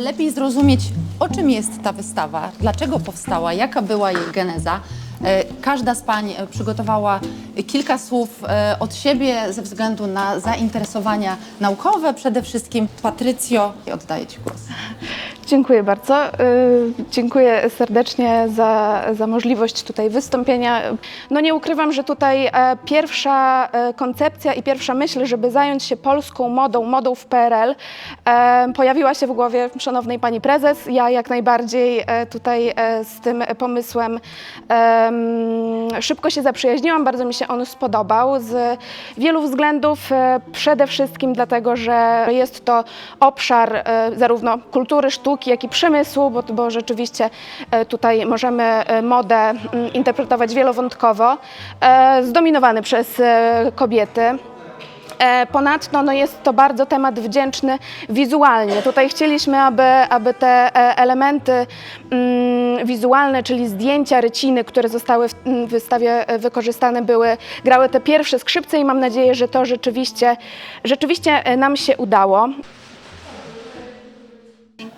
Aby lepiej zrozumieć, o czym jest ta wystawa, dlaczego powstała, jaka była jej geneza, e, każda z pań e, przygotowała kilka słów e, od siebie ze względu na zainteresowania naukowe. Przede wszystkim Patrycjo, oddaję Ci głos. Dziękuję bardzo. Y, Dziękuję serdecznie za, za możliwość tutaj wystąpienia. No nie ukrywam, że tutaj e, pierwsza e, koncepcja i pierwsza myśl, żeby zająć się polską modą, modą w PRL, e, pojawiła się w głowie szanownej pani prezes. Ja jak najbardziej tutaj z tym pomysłem em, szybko się zaprzyjaźniłam, bardzo mi się on spodobał z wielu względów. Przede wszystkim dlatego, że jest to obszar zarówno kultury, sztuki, jak i przemysłu, bo, bo rzeczywiście e, tutaj możemy e, modę mm, interpretować wielowątkowo, e, zdominowany przez kobiety. Ponadto no jest to bardzo temat wdzięczny wizualnie. Tutaj chcieliśmy, aby, aby te elementy mm, wizualne, czyli zdjęcia, ryciny, które zostały w mm, wystawie wykorzystane, były, grały te pierwsze skrzypce i mam nadzieję, że to rzeczywiście, rzeczywiście nam się udało.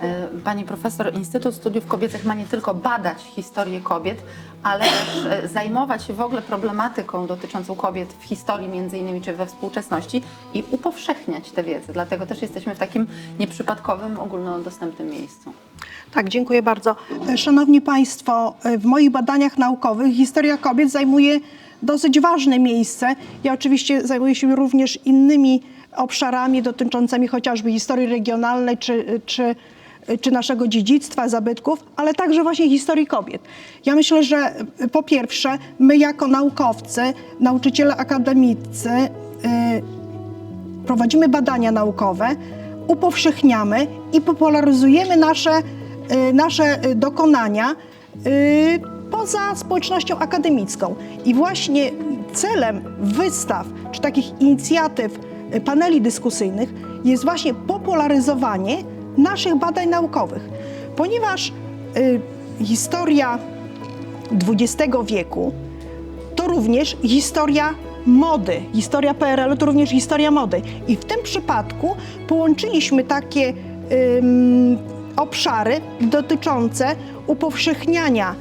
E, Pani profesor, Instytut Studiów Kobiecych ma nie tylko badać historię kobiet, ale też e, zajmować się w ogóle problematyką dotyczącą kobiet w historii między innymi czy we współczesności i upowszechniać tę wiedzę. Dlatego też jesteśmy w takim nieprzypadkowym, ogólnodostępnym miejscu. Tak, dziękuję bardzo. E, Szanowni Państwo, w moich badaniach naukowych historia kobiet zajmuje dosyć ważne miejsce. Ja oczywiście zajmuję się również innymi obszarami dotyczącymi chociażby historii regionalnej czy, czy, czy naszego dziedzictwa, zabytków, ale także właśnie historii kobiet. Ja myślę, że e, po pierwsze, my jako naukowcy, nauczyciele akademicy, e, prowadzimy badania naukowe, upowszechniamy i popularyzujemy nasze, y, nasze y, dokonania y, poza społecznością akademicką. I właśnie celem wystaw czy takich inicjatyw, y, paneli dyskusyjnych jest właśnie popularyzowanie naszych badań naukowych, ponieważ y, historia XX wieku to również historia mody. Historia PRL-u to również historia mody. I w tym przypadku połączyliśmy takie obszary dotyczące upowszechniania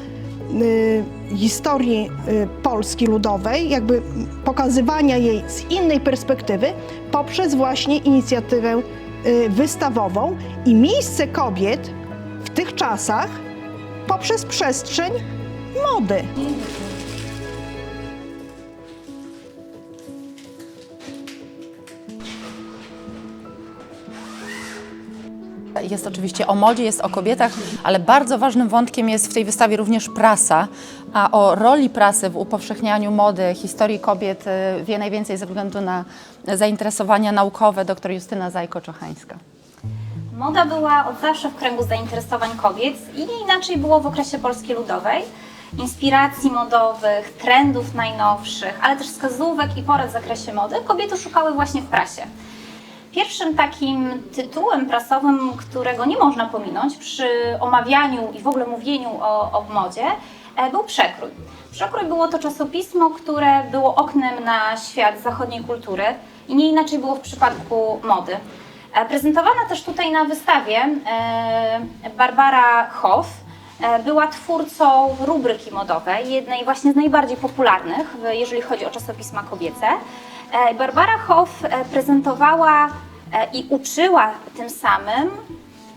historii y, Polski Ludowej, jakby pokazywania jej z innej perspektywy poprzez właśnie inicjatywę y, wystawową i miejsce kobiet w tych czasach poprzez przestrzeń mody. Jest oczywiście o modzie, jest o kobietach, ale bardzo ważnym wątkiem jest w tej wystawie również prasa, a o roli prasy w upowszechnianiu mody, historii kobiet y, wie najwięcej ze względu na zainteresowania naukowe dr Justyna Zajko-Czochańska. Moda była od zawsze w kręgu zainteresowań kobiet i nie inaczej było w okresie Polski Ludowej. Inspiracji modowych, trendów najnowszych, ale też wskazówek i porad w zakresie mody kobiety szukały właśnie w prasie. Pierwszym takim tytułem prasowym, którego nie można pominąć przy omawianiu i w ogóle mówieniu o, o modzie, e, był Przekrój. Przekrój było to czasopismo, które było oknem na świat zachodniej kultury i nie inaczej było w przypadku mody. E, Prezentowana też tutaj na wystawie e, Barbara Hoff była twórcą rubryki modowej, jednej właśnie z najbardziej popularnych, jeżeli chodzi o czasopisma kobiece. E, Barbara Hoff e, prezentowała e, i uczyła tym samym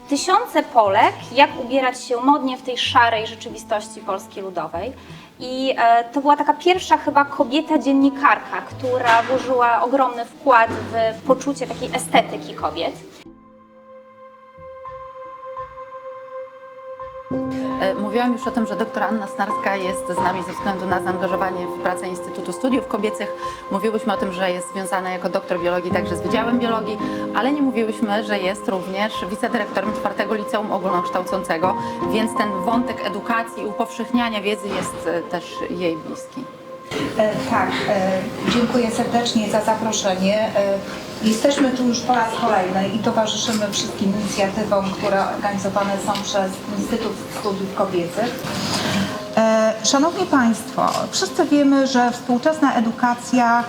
tysiące Polek, jak ubierać się modnie w tej szarej rzeczywistości Polski Ludowej. I e, to była taka pierwsza chyba kobieta dziennikarka, która włożyła ogromny wkład w poczucie takiej estetyki kobiet. Mówiłam już o tym, że doktor Anna Snarska jest z nami ze względu na zaangażowanie w pracę Instytutu Studiów Kobiecych. Mówiłyśmy o tym, że jest związana jako doktor biologii także z Wydziałem Biologii, ale nie mówiłyśmy, że jest również wicedyrektorem czwartego liceum ogólnokształcącego, więc ten wątek edukacji i upowszechniania wiedzy jest e, też jej bliski. E, Tak, e, dziękuję serdecznie za zaproszenie. E, Jesteśmy tu już po raz kolejny i towarzyszymy wszystkim inicjatywom, które organizowane są przez Instytut Studiów Kobiecych. Szanowni Państwo, wszyscy wiemy, że współczesna edukacja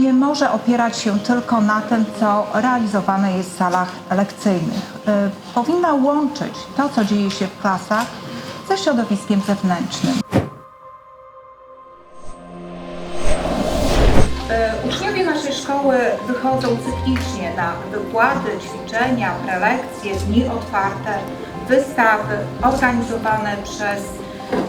nie może opierać się tylko na tym, co realizowane jest w salach lekcyjnych. Powinna łączyć to, co dzieje się w klasach, ze środowiskiem zewnętrznym. Naszej szkoły wychodzą cyklicznie na wykłady, ćwiczenia, prelekcje, dni otwarte, wystawy organizowane przez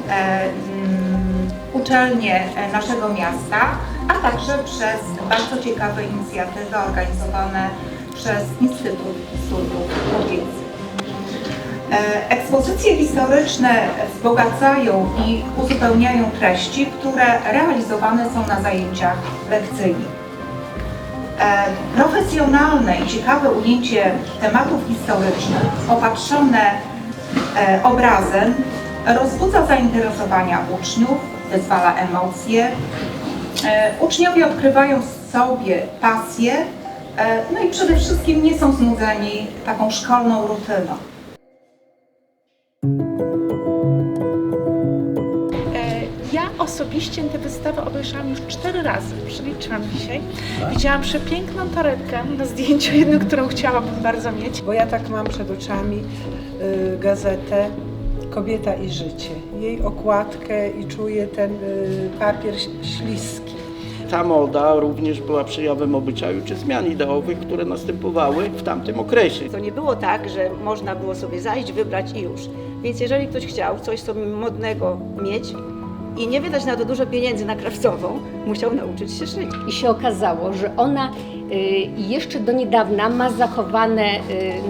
e, mm, uczelnie e, naszego miasta, a także przez bardzo ciekawe inicjatywy organizowane przez Instytut Studiów Kobiecych. E, Ekspozycje historyczne wzbogacają i uzupełniają treści, które realizowane są na zajęciach lekcyjnych. E, Profesjonalne i ciekawe ujęcie tematów historycznych opatrzone e, obrazem rozbudza zainteresowania uczniów, wyzwala emocje. E, Uczniowie odkrywają w sobie pasję, no i przede wszystkim nie są znudzeni taką szkolną rutyną. Osobiście tę wystawę obejrzałam już cztery razy, przeliczyłam dzisiaj. Widziałam przepiękną torebkę na zdjęciu, jedną, którą chciałabym bardzo mieć. Bo ja tak mam przed oczami y, gazetę Kobieta i życie. Jej okładkę i czuję ten y, papier śliski. Ta moda również była przejawem obyczaju czy zmian ideowych, które następowały w tamtym okresie. To nie było tak, że można było sobie zajść, wybrać i już. Więc jeżeli ktoś chciał coś sobie modnego mieć i nie wydać na to dużo pieniędzy na krawcową, musiał nauczyć się szyć. I się okazało, że ona y, jeszcze do niedawna ma zachowane y,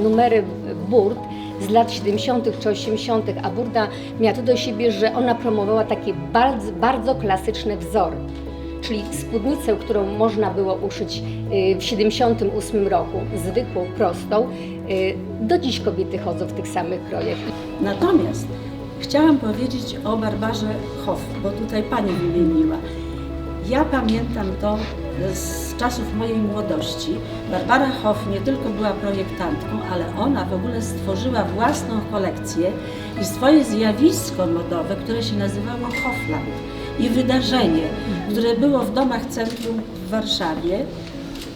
numery burt z lat 70. czy 80., a burda miała to do siebie, że ona promowała takie bardzo, bardzo klasyczne wzory. Czyli spódnicę, którą można było uszyć y, w 78 roku, zwykłą, prostą, y, do dziś kobiety chodzą w tych samych krojach. Natomiast chciałam powiedzieć o Barbarze Hoff, bo tutaj Pani wymieniła. Ja pamiętam to z czasów mojej młodości. Barbara Hoff nie tylko była projektantką, ale ona w ogóle stworzyła własną kolekcję i swoje zjawisko modowe, które się nazywało Hoffland. I wydarzenie, które było w domach centrum w Warszawie.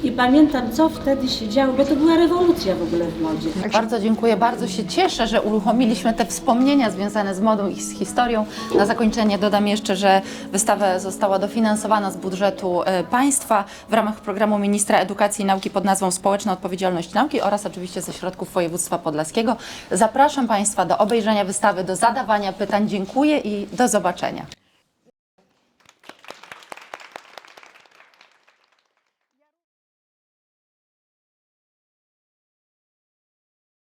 I pamiętam, co wtedy się działo, bo to była rewolucja w ogóle w modzie. Bardzo dziękuję, bardzo się cieszę, że uruchomiliśmy te wspomnienia związane z modą i z historią. Na zakończenie dodam jeszcze, że wystawa została dofinansowana z budżetu e, państwa w ramach programu Ministra Edukacji i Nauki pod nazwą Społeczna Odpowiedzialność Nauki oraz oczywiście ze środków województwa podlaskiego. Zapraszam Państwa do obejrzenia wystawy, do zadawania pytań. Dziękuję i do zobaczenia.